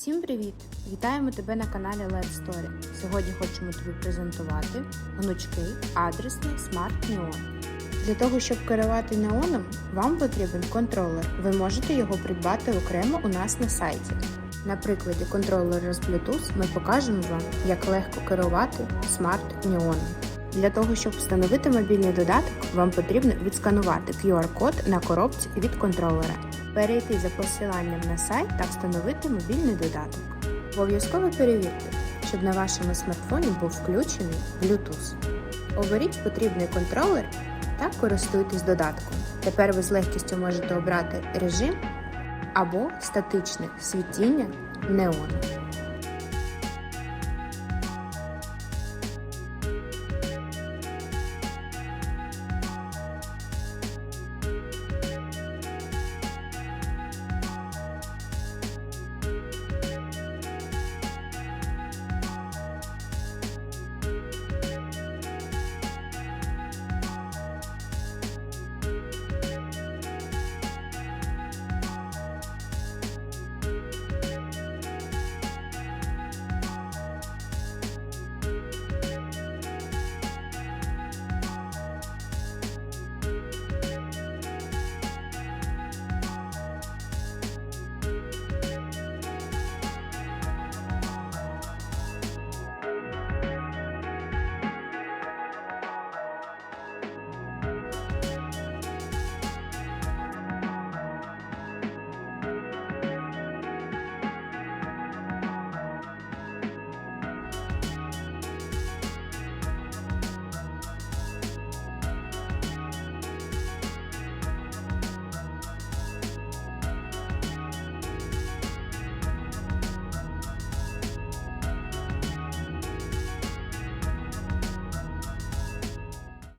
Всім привіт! Вітаємо тебе на каналі LED Story. Сьогодні хочемо тобі презентувати гнучкий адресний Smart Neon. Для того, щоб керувати неоном, вам потрібен контролер. Ви можете його придбати окремо у нас на сайті. На прикладі контролера з Bluetooth ми покажемо вам, як легко керувати Smart Neon. Для того, щоб встановити мобільний додаток, вам потрібно відсканувати QR-код на коробці від контролера, перейти за посиланням на сайт та встановити мобільний додаток. Обов'язково перевірте, щоб на вашому смартфоні був включений Bluetooth. Оберіть потрібний контролер та користуйтесь додатком. Тепер ви з легкістю можете обрати режим або статичне світіння неону.